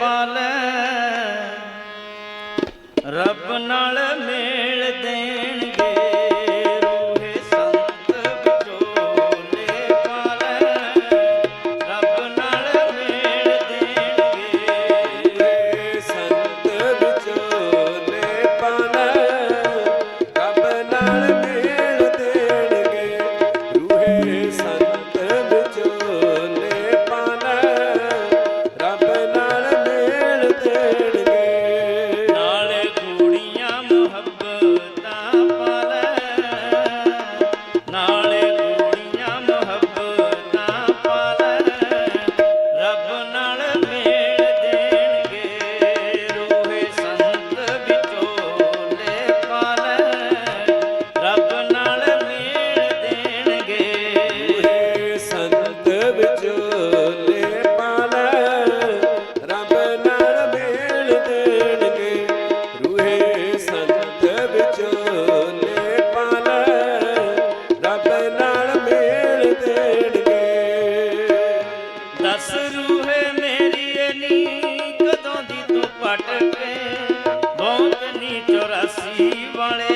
পালে વાળે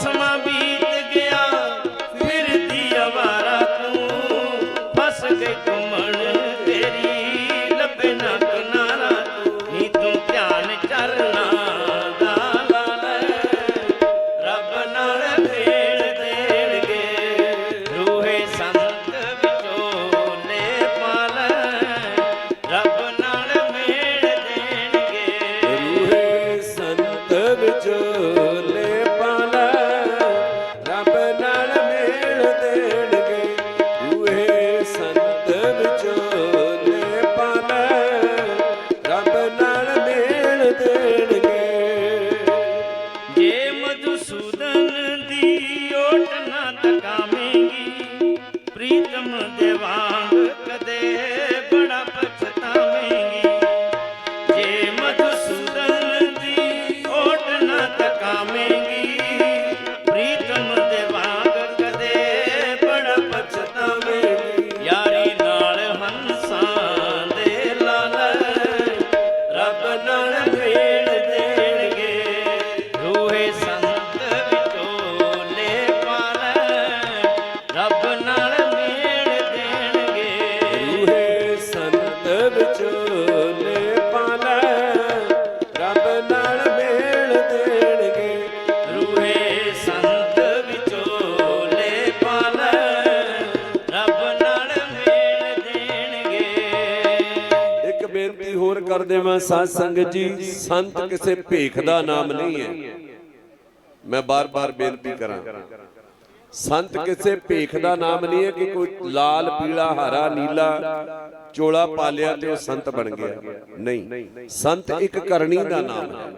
আসমান ਦੇਵਾਂਗ ਕਦੇ ਦੇਵਾਂ, ਸਾਧ ਸੰਗਤ ਜੀ, ਸੰਤ ਕਿਸੇ ਭੇਖ ਦਾ ਨਾਮ ਨਹੀਂ ਹੈ। ਮੈਂ ਬਾਰ-ਬਾਰ ਬੇਨਤੀ ਕਰਾਂ। ਸੰਤ ਕਿਸੇ ਭੇਖ ਦਾ ਨਾਮ ਨਹੀਂ ਹੈ ਕਿ ਕੋਈ ਲਾਲ, ਪੀਲਾ, ਹਰਾ, ਨੀਲਾ ਚੋਲਾ ਪਾਲਿਆ ਤੇ ਉਹ ਸੰਤ ਬਣ ਗਿਆ। ਨਹੀਂ। ਸੰਤ ਇੱਕ ਕਰਨੀ ਦਾ ਨਾਮ ਹੈ।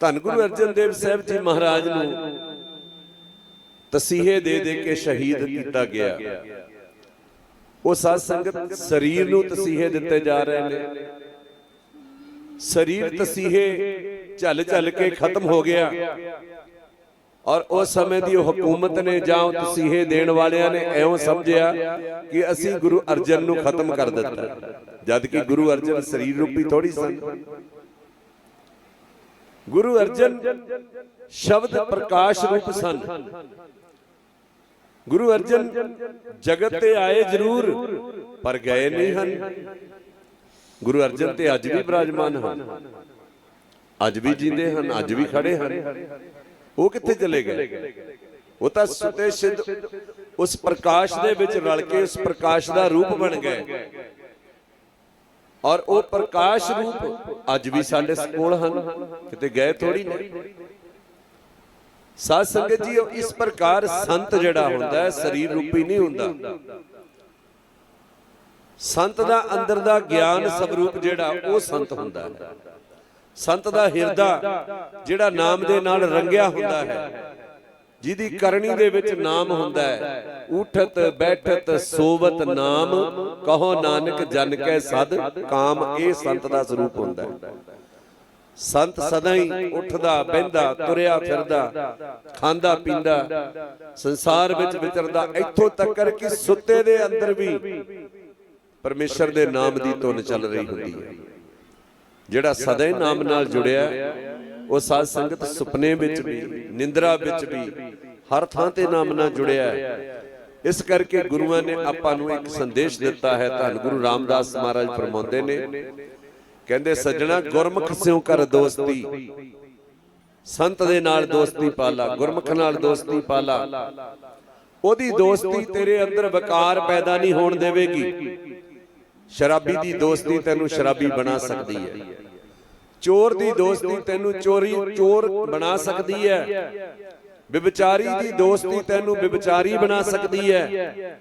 ਧੰਨ ਗੁਰੂ ਅਰਜਨ ਦੇਵ ਸਾਹਿਬ ਜੀ ਮਹਾਰਾਜ ਨੂੰ ਤਸੀਹੇ ਦੇ ਦੇ ਕੇ ਸ਼ਹੀਦ ਕੀਤਾ ਗਿਆ। ਉਹ ਸਾਧ ਸੰਗਤ ਸਰੀਰ ਨੂੰ ਤਸੀਹੇ ਦਿੱਤੇ ਜਾ ਰਹੇ ਨੇ। ਸਰੀਰ ਤਸੀਹੇ ਝੱਲ ਝੱਲ ਕੇ ਖਤਮ ਹੋ ਗਿਆ। ਔਰ ਉਸ ਸਮੇਂ ਦੀ ਹਕੂਮਤ ਨੇ ਜਾਂ ਤਸੀਹੇ ਦੇਣ ਵਾਲਿਆਂ ਨੇ ਐਉਂ ਸਮਝਿਆ ਕਿ ਅਸੀਂ ਗੁਰੂ ਅਰਜਨ ਨੂੰ ਖਤਮ ਕਰ ਦਿੱਤਾ। ਜਦ ਕਿ ਗੁਰੂ ਅਰਜਨ ਸਰੀਰ ਰੂਪੀ ਥੋੜੀ ਸਨ। ਗੁਰੂ ਅਰਜਨ ਸ਼ਬਦ ਪ੍ਰਕਾਸ਼ ਰੂਪ ਸਨ। ਗੁਰੂ ਅਰਜਨ ਜਗਤ ਤੇ ਆਏ ਜ਼ਰੂਰ, ਪਰ ਗਏ ਨਹੀਂ ਹਨ। ਗੁਰੂ ਅਰਜਨ ਤੇ ਅੱਜ ਵੀ ਬਿਰਾਜਮਾਨ ਹਨ। ਅੱਜ ਵੀ ਜਿੰਦੇ ਹਨ, ਅੱਜ ਵੀ ਖੜੇ ਹਨ। ਉਹ ਕਿੱਥੇ ਚਲੇ ਗਏ? ਉਹ ਤਾਂ ਸੁਤੇ ਸਿੱਧ ਉਸ ਪ੍ਰਕਾਸ਼ ਦੇ ਵਿੱਚ ਰਲ ਕੇ ਉਸ ਪ੍ਰਕਾਸ਼ ਦਾ ਰੂਪ ਬਣ ਗਏ। ਔਰ ਉਹ ਪ੍ਰਕਾਸ਼ ਰੂਪ ਅੱਜ ਵੀ ਸਾਡੇ ਕੋਲ ਹਨ। ਕਿਤੇ ਗਏ ਥੋੜੀ ਨਹੀਂ ਸਾਧ ਸੰਗਤ ਜੀ ਇਸ ਪ੍ਰਕਾਰ ਸੰਤ ਜਿਹੜਾ ਹੁੰਦਾ ਹੈ, ਸਰੀਰ ਰੂਪੀ ਨਹੀਂ ਹੁੰਦਾ। ਸੰਤ ਦਾ ਅੰਦਰ ਦਾ ਗਿਆਨ ਸਵਰੂਪ ਜਿਹੜਾ, ਉਹ ਸੰਤ ਹੁੰਦਾ ਹੈ। ਸੰਤ ਦਾ ਹਿਰਦਾ ਜਿਹੜਾ ਨਾਮ ਦੇ ਨਾਲ ਰੰਗਿਆ ਹੁੰਦਾ ਹੈ, ਜਿਹਦੀ ਕਰਨੀ ਦੇ ਵਿੱਚ ਨਾਮ ਹੁੰਦਾ ਹੈ, ਉਠਤ, ਬੈਠਤ, ਸੋਵਤ ਨਾਮ, ਕਹੋ ਨਾਨਕ ਜਨ ਕੈ ਸਦ, ਕਾਮ ਇਹ ਸੰਤ ਦਾ ਸਰੂਪ ਹੁੰਦਾ ਹੈ। ਸੰਤ ਸਦਾ ਹੀ ਉੱਠਦਾ ਬਹਿੰਦਾ ਤੁਰਿਆ ਫਿਰਦਾ ਖਾਂਦਾ ਪੀਂਦਾ ਸੰਸਾਰ ਵਿੱਚ ਵਿਚਰਦਾ ਇੱਥੋਂ ਤੱਕ ਕਿ ਸੁੱਤੇ ਦੇ ਅੰਦਰ ਵੀ ਪਰਮੇਸ਼ਰ ਦੇ ਨਾਮ ਦੀ ਧੁਨ ਚੱਲ ਰਹੀ ਹੁੰਦੀ ਹੈ। ਜਿਹੜਾ ਸਦਾ ਹੀ ਨਾਮ ਨਾਲ ਜੁੜਿਆ ਉਹ ਸਾਧ ਸੰਗਤ ਸੁਪਨੇ ਵਿੱਚ ਵੀ ਨਿੰਦਰਾ ਵਿੱਚ ਵੀ ਹਰ ਥਾਂ ਤੇ ਨਾਮ ਨਾਲ ਜੁੜਿਆ ਹੈ। ਇਸ ਕਰਕੇ ਗੁਰੂਆਂ ਨੇ ਆਪਾਂ ਨੂੰ ਇੱਕ ਸੰਦੇਸ਼ ਦਿੱਤਾ ਹੈ ਧੰਨ ਗੁਰੂ ਰਾਮਦਾਸ ਮਹਾਰਾਜ ਫਰਮਾਉਂਦੇ ਨੇ। ਕਹਿੰਦੇ ਸੱਜਣਾ ਗੁਰਮੁਖ ਸਿਉ ਕਰ ਦੋਸਤੀ। ਸੰਤ ਦੇ ਨਾਲ ਦੋਸਤੀ ਪਾਲਾ ਗੁਰਮੁਖ ਨਾਲ ਦੋਸਤੀ ਪਾਲਾ। ਉਹਦੀ ਦੋਸਤੀ ਤੇਰੇ ਅੰਦਰ ਵਿਕਾਰ ਪੈਦਾ ਨਹੀਂ ਹੋਣ ਦੇਵੇਗੀ। ਸ਼ਰਾਬੀ ਦੀ ਦੋਸਤੀ ਤੈਨੂੰ ਸ਼ਰਾਬੀ ਬਣਾ ਸਕਦੀ ਹੈ। ਚੋਰ ਦੀ ਦੋਸਤੀ ਤੈਨੂੰ ਚੋਰੀ ਚੋਰ ਬਣਾ ਸਕਦੀ ਹੈ। ਵਿਵਚਾਰੀ ਦੀ ਦੋਸਤੀ ਤੈਨੂੰ ਵਿਵਚਾਰੀ ਬਣਾ ਸਕਦੀ ਹੈ।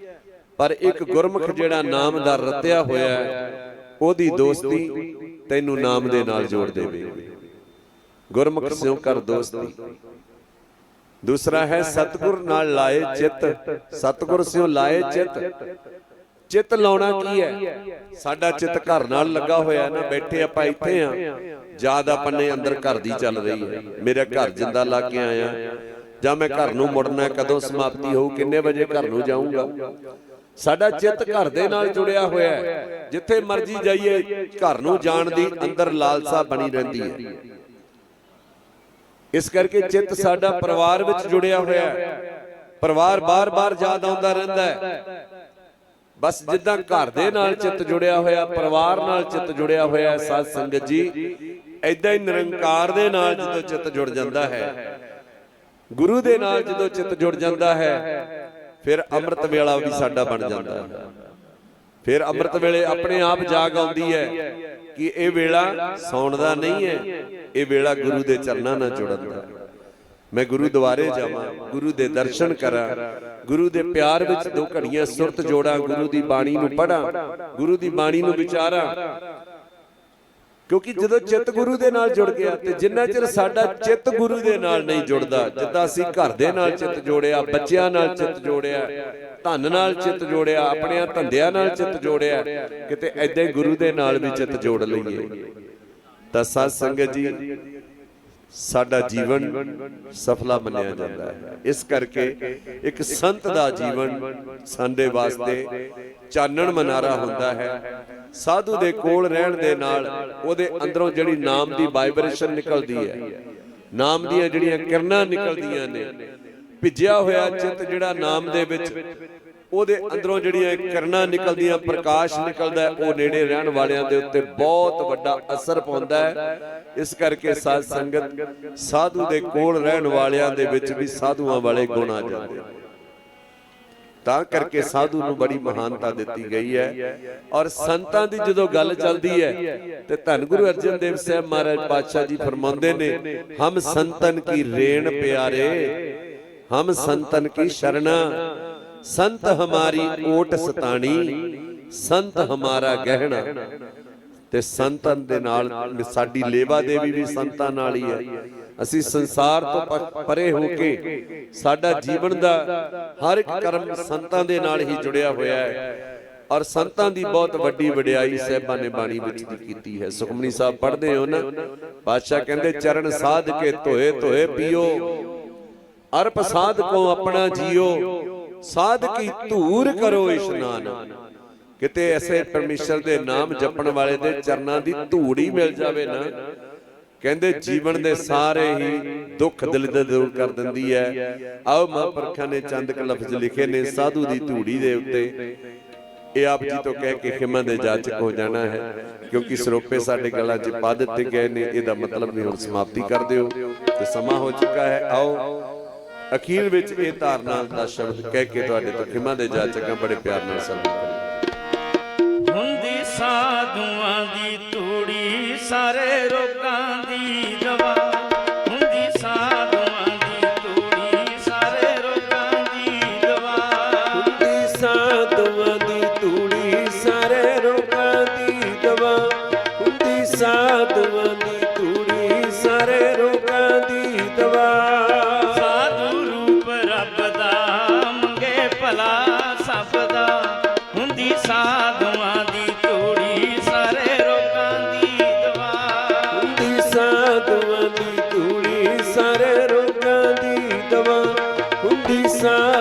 ਪਰ ਇੱਕ ਗੁਰਮੁਖ ਜਿਹੜਾ ਨਾਮ ਦਾ ਰਤਿਆ ਹੋਇਆ ਹੈ ਉਹਦੀ ਦੋਸਤੀ ਤੈਨੂੰ ਨਾਮ ਦੇ ਨਾਲ ਜੋੜ ਦੇਵੇਗੀ ਗੁਰਮੁਖ ਸਿਉ ਕਰ ਦੋਸਤੀ। ਦੂਸਰਾ ਹੈ ਸਤਗੁਰ ਨਾਲ ਲਾਏ ਚਿੱਤ। ਸਤਗੁਰ ਸਿਉ ਲਾਏ ਚਿੱਤ। ਚਿੱਤ। ਲਾਉਣਾ ਕੀ ਹੈ? ਸਾਡਾ ਚਿੱਤ ਘਰ ਨਾਲ ਲੱਗਾ ਹੋਇਆ ਨਾ ਬੈਠੇ ਆਪਾਂ ਇੱਥੇ ਆ ਯਾਦ ਆਪਣੇ ਅੰਦਰ ਘਰ ਦੀ ਚੱਲ ਰਹੀ ਹੈ। ਮੇਰਾ ਘਰ ਜਿੰਦਾ ਲਾ ਕੇ ਆਇਆ। ਜਾਂ ਮੈਂ ਘਰ ਨੂੰ ਮੁੜਨਾ ਕਦੋਂ ਸਮਾਪਤੀ ਹੋਊ ਕਿੰਨੇ ਵਜੇ ਘਰ ਨੂੰ ਜਾਊਂਗਾ? ਸਾਡਾ ਚਿੱਤ ਘਰ ਦੇ ਨਾਲ ਜੁੜਿਆ ਹੋਇਆ ਹੈ। ਜਿੱਥੇ ਮਰਜ਼ੀ ਜਾਈਏ ਘਰ ਨੂੰ ਜਾਣ ਦੀ ਅੰਦਰ ਲਾਲਸਾ ਬਣੀ ਰਹਿੰਦੀ ਹੈ। ਇਸ ਕਰਕੇ ਚਿੱਤ ਸਾਡਾ ਪਰਿਵਾਰ ਵਿੱਚ ਜੁੜਿਆ ਹੋਇਆ ਹੈ। ਪਰਿਵਾਰ ਬਾਰ-ਬਾਰ ਯਾਦ ਆਉਂਦਾ ਰਹਿੰਦਾ ਹੈ। ਬਸ ਜਿੱਦਾਂ ਘਰ ਦੇ ਨਾਲ ਚਿੱਤ ਜੁੜਿਆ ਹੋਇਆ ਪਰਿਵਾਰ ਨਾਲ ਚਿੱਤ ਜੁੜਿਆ ਹੋਇਆ ਹੈ ਸਾਧ ਸੰਗਤ ਜੀ ਐਦਾਂ ਹੀ ਨਿਰੰਕਾਰ ਦੇ ਨਾਲ ਜਦੋਂ ਚਿੱਤ ਜੁੜ ਜਾਂਦਾ ਹੈ ਗੁਰੂ ਦੇ ਨਾਲ ਜਦੋਂ ਚਿੱਤ ਜੁੜ ਜਾਂਦਾ ਹੈ। ਫਿਰ ਅੰਮ੍ਰਿਤ ਵੇਲਾ ਵੀ ਸਾਡਾ ਬਣ ਜਾਂਦਾ। ਹੈ ਫਿਰ ਅੰਮ੍ਰਿਤ ਵੇਲੇ ਆਪਣੇ ਆਪ ਜਾਗ ਆਉਂਦੀ ਹੈ ਕਿ ਇਹ ਵੇਲਾ ਸੌਣ ਦਾ ਨਹੀਂ ਹੈ। ਇਹ ਵੇਲਾ ਗੁਰੂ ਦੇ ਚਰਨਾਂ ਨਾਲ ਜੁੜਨ ਦਾ। ਮੈਂ ਗੁਰੂ ਦੁਆਰੇ ਜਾਵਾਂ ਗੁਰੂ ਦੇ ਦਰਸ਼ਨ ਕਰਾਂ। ਗੁਰੂ ਦੇ ਪਿਆਰ ਵਿੱਚ ਦੋ ਘੜੀਆਂ ਸੁਰਤ ਜੋੜਾਂ ਗੁਰੂ ਦੀ ਬਾਣੀ ਨੂੰ ਪੜਾਂ ਗੁਰੂ ਦੀ ਬਾਣੀ ਨੂੰ ਵਿਚਾਰਾਂ। ਕਿਉਂਕਿ ਜਦੋਂ ਚਿੱਤ ਗੁਰੂ ਦੇ ਨਾਲ ਜੁੜ ਗਿਆ ਤੇ ਜਿੰਨਾ ਚਿਰ ਸਾਡਾ ਚਿੱਤ ਗੁਰੂ ਦੇ ਨਾਲ ਨਹੀਂ ਜੁੜਦਾ ਜਿੱਦਾਂ ਅਸੀਂ ਘਰ ਦੇ ਨਾਲ ਚਿੱਤ ਜੋੜਿਆ ਬੱਚਿਆਂ ਨਾਲ ਚਿੱਤ ਜੋੜਿਆ ਧਨ ਨਾਲ ਚਿੱਤ ਜੋੜਿਆ ਆਪਣੇ ਧੰਦਿਆਂ ਨਾਲ ਚਿੱਤ ਜੋੜਿਆ ਕਿਤੇ ਐਦਾਂ ਗੁਰੂ ਦੇ ਨਾਲ ਵੀ ਚਿੱਤ ਜੋੜ ਲਈਏ। ਤਾਂ ਸਾਧ ਸੰਗਤ ਜੀ ਸਾਡਾ ਜੀਵਨ ਸਫਲਾ ਮੰਨਿਆ ਜਾਂਦਾ ਹੈ। ਇਸ ਕਰਕੇ ਇੱਕ ਸੰਤ ਦਾ ਜੀਵਨ ਸਾਡੇ ਵਾਸਤੇ ਚਾਨਣ ਮਨਾਰਾ ਹੁੰਦਾ ਹੈ। ਸਾਧੂ ਦੇ ਕੋਲ ਰਹਿਣ ਦੇ ਨਾਲ ਉਹਦੇ ਅੰਦਰੋਂ ਜਿਹੜੀ ਨਾਮ ਦੀ ਵਾਈਬ੍ਰੇਸ਼ਨ ਨਿਕਲਦੀ ਹੈ। ਨਾਮ ਦੀਆਂ ਜਿਹੜੀਆਂ ਕਿਰਨਾਂ ਨਿਕਲਦੀਆਂ ਨੇ ਭਿੱਜਿਆ ਹੋਇਆ ਚਿੱਤ ਜਿਹੜਾ ਨਾਮ ਦੇ ਵਿੱਚ ਉਹਦੇ ਅੰਦਰੋਂ ਜਿਹੜੀਆਂ ਕਿਰਨਾਂ ਨਿਕਲਦੀਆਂ, ਪ੍ਰਕਾਸ਼ ਨਿਕਲਦਾ ਉਹ ਨੇੜੇ ਰਹਿਣ ਵਾਲਿਆਂ ਦੇ ਉੱਤੇ ਬਹੁਤ ਵੱਡਾ ਅਸਰ ਪਾਉਂਦਾ ਹੈ। ਇਸ ਕਰਕੇ ਸਾਧ ਸੰਗਤ ਸਾਧੂ ਦੇ ਕੋਲ ਰਹਿਣ ਵਾਲਿਆਂ ਦੇ ਵਿੱਚ ਵੀ ਸਾਧੂਆਂ ਵਾਲੇ ਗੁਣ ਆ ਜਾਂਦੇ ਤਾਂ ਕਰਕੇ ਸਾਧੂ ਨੂੰ ਬੜੀ ਮਹਾਨਤਾ ਦਿੱਤੀ ਗਈ ਹੈ ਔਰ ਸੰਤਾਂ ਦੀ ਜਦੋਂ ਗੱਲ ਚੱਲਦੀ ਹੈ, ਤੇ ਧੰਨ ਗੁਰੂ ਅਰਜਨ ਦੇਵ ਸਾਹਿਬ ਮਹਾਰਾਜ ਪਾਤਸ਼ਾਹ ਜੀ ਫਰਮਾਉਂਦੇ ਨੇ, ਹਮ ਸੰਤਨ ਕੀ ਰੇਣ ਪਿਆਰੇ, ਹਮ ਸੰਤਨ ਕੀ ਸ਼ਰਣਾ ਸੰਤ ਹਮਾਰੀ ਓਟ ਸਤਾਣੀ, ਸੰਤ ਹਮਾਰਾ ਗਹਿਣਾ। ਤੇ ਸੰਤਨ ਦੇ ਨਾਲ ਸਾਡੀ ਲੇਵਾ ਦੇਵੀ ਵੀ ਸੰਤਾਂ ਨਾਲ ਹੀ ਹੈ। ਅਸੀਂ ਸੰਸਾਰ ਤੋਂ ਪਰੇ ਹੋ ਕੇ ਸਾਡਾ ਜੀਵਨ ਦਾ ਹਰ ਇੱਕ ਕਰਮ ਸੰਤਾਂ ਦੇ ਨਾਲ ਹੀ ਜੁੜਿਆ ਹੋਇਆ ਹੈ। ਔਰ ਸੰਤਾਂ ਦੀ ਬਹੁਤ ਵੱਡੀ ਵਡਿਆਈ ਸਹਿਬਾਂ ਨੇ ਬਾਣੀ ਵਿੱਚ ਕੀਤੀ ਹੈ। ਸੁਖਮਨੀ ਸਾਹਿਬ ਪੜ੍ਹਦੇ ਹੋ ਨਾ? ਪਾਤਸ਼ਾਹ ਕਹਿੰਦੇ, ਚਰਨ ਸਾਧ ਕੇ ਧੋਏ ਧੋਏ ਪੀਓ, ਅਰਪ ਸਾਧ ਕੋ ਆਪਣਾ ਜੀਓ ਸਾਧ ਕੀ ਧੂਰ ਕਰੋ ਇਸ਼ਨਾਨ ਕਿਤੇ ਐਸੇ ਪਰਮੇਸ਼ਰ ਦੇ ਨਾਮ ਜਪਣ ਵਾਲੇ ਦੇ ਚਰਨਾਂ ਦੀ ਧੂੜ ਹੀ ਮਿਲ ਜਾਵੇ ਨਾ। ਕਹਿੰਦੇ ਜੀਵਨ ਦੇ ਸਾਰੇ ਹੀ ਦੁੱਖ ਦਿਲ ਦੇ ਦੂਰ ਕਰ ਦਿੰਦੀ ਹੈ ਆਓ ਮਹਾਂਪੁਰਖਾਂ ਨੇ ਚੰਦ ਕ ਲਫ਼ਜ਼ ਲਿਖੇ ਨੇ ਸਾਧੂ ਦੀ ਧੂੜੀ ਦੇ ਉੱਤੇ। ਇਹ ਆਪ ਜੀ ਤੋਂ ਕਹਿ ਕੇ ਖਿਮਾ ਦੇ ਜਾਚਕ ਹੋ ਜਾਣਾ ਹੈ। ਕਿਉਂਕਿ ਸਰੋਪੇ ਸਾਡੇ ਗਲਾਂ 'ਚ ਪਾ ਦਿੱਤੇ ਗਏ ਨੇ, ਇਹਦਾ ਮਤਲਬ ਨਹੀਂ ਹੁਣ ਸਮਾਪਤੀ ਕਰ ਦਿਓ। ਤੇ ਸਮਾਂ ਹੋ ਚੁੱਕਾ ਹੈ। ਆਓ ਅਖੀਰ ਵਿੱਚ ਇਹ ਧਾਰਨਾ ਦਾ ਸ਼ਬਦ ਕਹਿ ਕੇ ਤੁਹਾਡੇ ਤੋਂ ਖਿਮਾ ਦੇ ਜਾ ਚੱਕਾਂ ਬੜੇ ਪਿਆਰ ਨਾਲ ਸਲਾਮ ਹੁੰਦੀ ਸਾਧੂਆਂ ਦੀ ਤੂੜੀ, ਸਾਰੇ ਰੋਗ sun.